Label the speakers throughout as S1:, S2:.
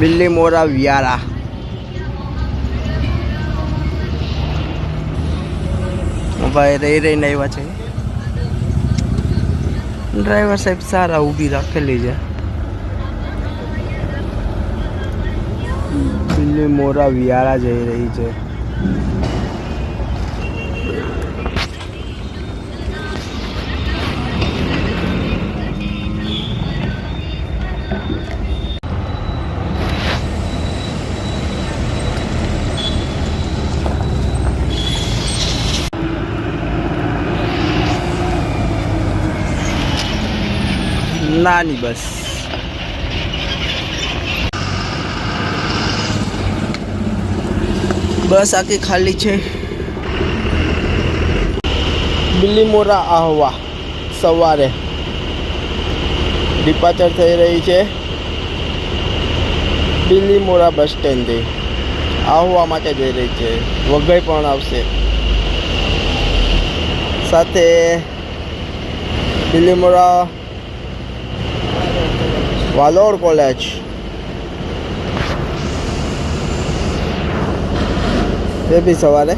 S1: બિલ્લી મોરા વિયારા. ભાઈ રહી રહીને આવ્યા છે. ડ્રાઈવર સાહેબ સારા ઊભી રાખેલી છે. બિલ્લી મોરા વિયારા જઈ રહી છે. નાની બસ. બસ આખી ખાલી છે. બિલ્લીમોરા આહવા, સવારે. ડિપાચર થઈ રહી છે. બિલ્લીમોરા બસ સ્ટેન્ડથી આહવા માટે જઈ રહી છે. વઘઈ પણ આવશે. સાથે Bilimora Valod college A B સવારે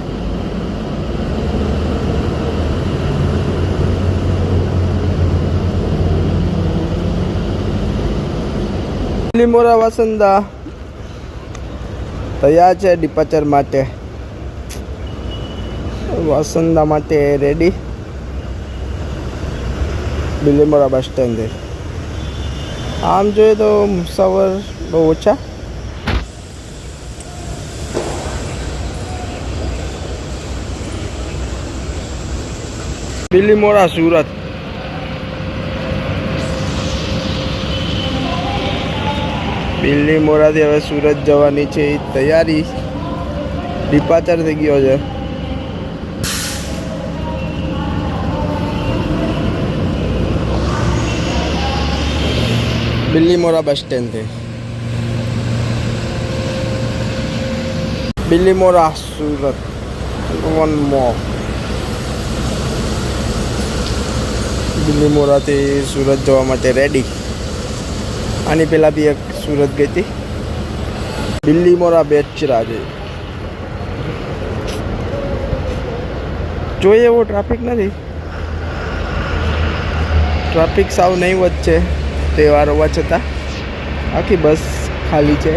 S1: લીમોરા વસંદા તૈયાર છે ડિપાચર માટે વસંદા માટે રેડી બિલીમોરા બસ સ્ટેન્ડે આમ જોઈએ તો મુસાફર બહુ ઓછા. બિલીમોરા સુરત. બિલીમોરાથી હવે સુરત જવાની છે એ તૈયારી. ડિપાચર થઈ ગયો છે. Billimora bus સ્ટેન્ડથી. Billimora Surat, one more. બિલ્લીમોરાથી Surat જવા માટે રેડી આની પહેલાં બી એક સુરત ગઈ હતી. બિલ્લીમોરા બેચરા છે જોઈએ એવો ટ્રાફિક નથી. ટ્રાફિક સાવ નહીં વચ્ચે તહેવાર હોવા છતાં આખી બસ ખાલી છે.